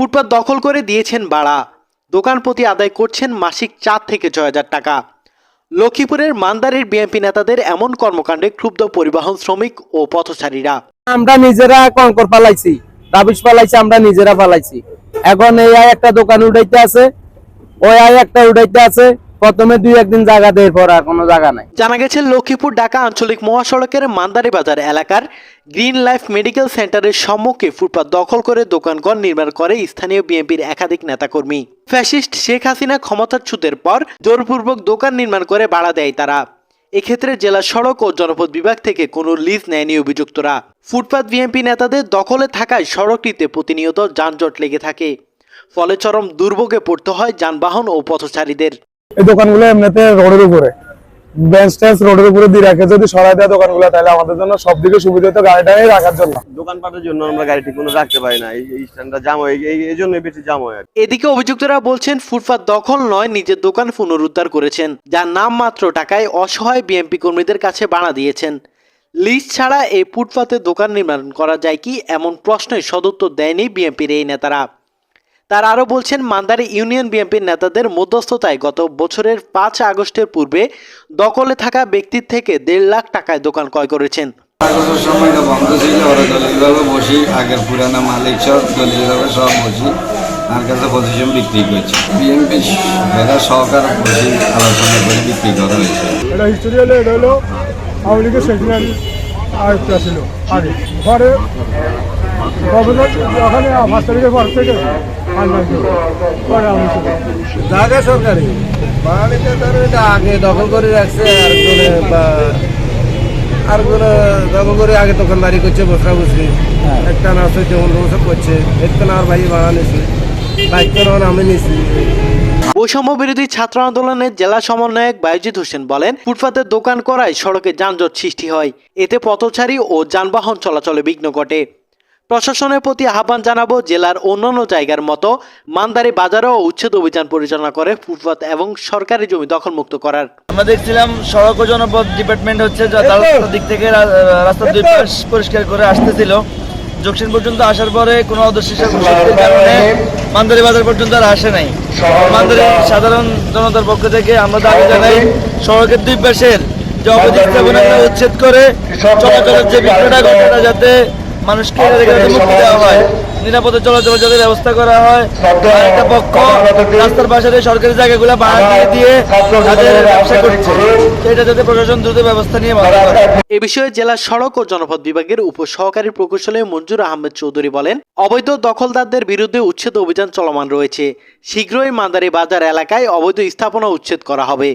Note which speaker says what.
Speaker 1: ফুটপাত দখল করে দিয়েছেন ভাড়া দোকান প্রতি আদায় করছেন মাসিক চার থেকে ছয় হাজার টাকা। লক্ষ্মীপুরের মান্দারের বিএনপি নেতাদের এমন কর্মকাণ্ডে ক্ষুব্ধ পরিবহন শ্রমিক ও পথচারীরা।
Speaker 2: আমরা নিজেরা কঙ্কর পালাইছি, রাবিশ পালাইছি, আমরা নিজেরা পালাইছি। এখন এই একটা দোকান উঠাইতে আছে, ওই একটা উঠাইতে আছে প্রথমে দুই একদিন জায়গা দেয় পর আর কোনো জায়গা নাই।
Speaker 1: জানা গেছে লক্ষ্মীপুর ঢাকা আঞ্চলিক মহাসড়কের মান্দারি বাজার এলাকার গ্রিন লাইফ মেডিকেল সেন্টারের সম্মুখে ফুটপাত দখল করে দোকানঘর নির্মাণ করে স্থানীয় বিএনপির একাধিক নেতাকর্মী। ফ্যাসিস্ট শেখ হাসিনা ক্ষমতাচ্যুতের পর জোরপূর্বক দোকান নির্মাণ করে ভাড়া দেয় তারা। এক্ষেত্রে জেলা সড়ক ও জনপদ বিভাগ থেকে কোনো লিজ নেয়নি অভিযুক্তরা। ফুটপাত বিএনপি নেতাদের দখলে থাকায় সড়কটিতে প্রতিনিয়ত যানজট লেগে থাকে। ফলে চরম দুর্ভোগে পড়তে হয় যানবাহন ও পথচারীদের।
Speaker 3: এই দোকানগুলো এমনিতে রোডের উপরে। বেঞ্চ টেন্স রোডের উপরে দিয়ে রাখে। যদি সরাই দেয় দোকানগুলো তাহলে আমাদের জন্য সব দিকে সুবিধা হতো গাড়িটাই রাখার জন্য।
Speaker 4: দোকানপাটের জন্য আমরা গাড়ি ঠিক মতো রাখতে পারি না। এই এই স্ট্যান্ডটা জাম হয় এই- এই জন্য বেশি জাম হয়
Speaker 1: এদিকে অভিযুক্তরা বলছেন ফুটপাত দখল নয় নিজের দোকান পুনরুদ্ধার করেছেন যার নাম মাত্র টাকায় অসহায় বিএমপি কর্মীদের কাছে বানা দিয়েছেন। লিজ ছাড়া এই ফুটপাতে দোকান নির্মাণ করা যায় কি? এমন প্রশ্নের সদুত্তর দেয়নি বিএনপির এই নেতারা। তার আরও বলছেন মান্দারি ইউনিয়ন বিএনপির নেতাদের মধ্যস্থতায় গত বছরের পাঁচ আগস্টের পূর্বে দখলে থাকা ব্যক্তির থেকে দেড় লাখ টাকায় দোকান ক্রয় করেছেন।
Speaker 5: কাগজের সময় বন্ধ ছিল ওরা দলিলভাবে বসি আগের পুরানা মালিক সব দলিলভাবে সব বসি তার কাছে পজিশন বিক্রি করছে। বিএনপি এরা সরকার বসি আলোচনা করে বিক্রি করা হয়েছে।
Speaker 3: এটা হিস্টোরি হলো এটা হলো আওয়ামী লীগের সেশনাল আয়ুক্ত ছিল। আগে। ঘরে গভর্নর ওখানে পাঁচ তারিখের পর থেকে
Speaker 2: জায়গা সরকারি। বাঙালিতে ধরো এটা আগে দখল করে রাখছে আর বা আর করে দখল করে আগে দোকানদারি করছে বসরা বসরি। একটা না আছে যেমন সব করছে। একটা না আর ভাই ভাড়া নিছি। আমি নিছি।
Speaker 1: বৈষম্য বিরোধী ছাত্র আন্দোলনের জেলা সমন্বয়ক বায়ুজিৎ হোসেন বলেন ফুটপাতের দোকান করায় সড়কে যানজট সৃষ্টি হয়। এতে পথচারী ও যানবাহন চলাচলে বিঘ্ন ঘটে। প্রশাসনের প্রতি আহ্বান জানাব জেলার অন্যান্য জায়গার মতো মান্দারি বাজারেও উচ্ছেদ অভিযান পরিচালনা করে ফুটপাত এবং সরকারি জমি দখলমুক্ত করার।
Speaker 6: আমরা দেখছিলাম সড়ক ও জনপথ ডিপার্টমেন্ট হচ্ছে দিক থেকে রা- রাস্তার দুই পাশ পরিষ্কার করে আসতেছিল। জংশন পর্যন্ত আসার পরে কোনো অদর্শী কারণে মান্দারি বাজার পর্যন্ত আর আসে নাই। মান্দারি সাধারণ জনতার পক্ষ থেকে আমরা দাবি জানাই সড়কের দুই পাশের যে অবৈধ স্থাপনাগুলো উচ্ছেদ করে চলাচলের যে বিক্রয়টা ঘটনা যাতে মানুষকে মুক্তি দেওয়া হয়। নিরাপদে চলাচলের যাতে ব্যবস্থা করা হয়। একটা পক্ষ রাস্তার পাশে সরকারি জায়গাগুলো ভাড়া দিয়ে দিয়ে তাদের ব্যবসা করছে। সেটা যাতে প্রশাসন দ্রুত ব্যবস্থা নিয়ে
Speaker 1: এ বিষয়ে জেলা সড়ক ও জনপদ বিভাগের উপ সহকারী প্রকৌশলী মঞ্জুর আহমেদ চৌধুরী বলেন অবৈধ দখলদারদের বিরুদ্ধে উচ্ছেদ অভিযান চলমান রয়েছে। শীঘ্রই মান্দারি বাজার এলাকায় অবৈধ স্থাপনা উচ্ছেদ করা হবে।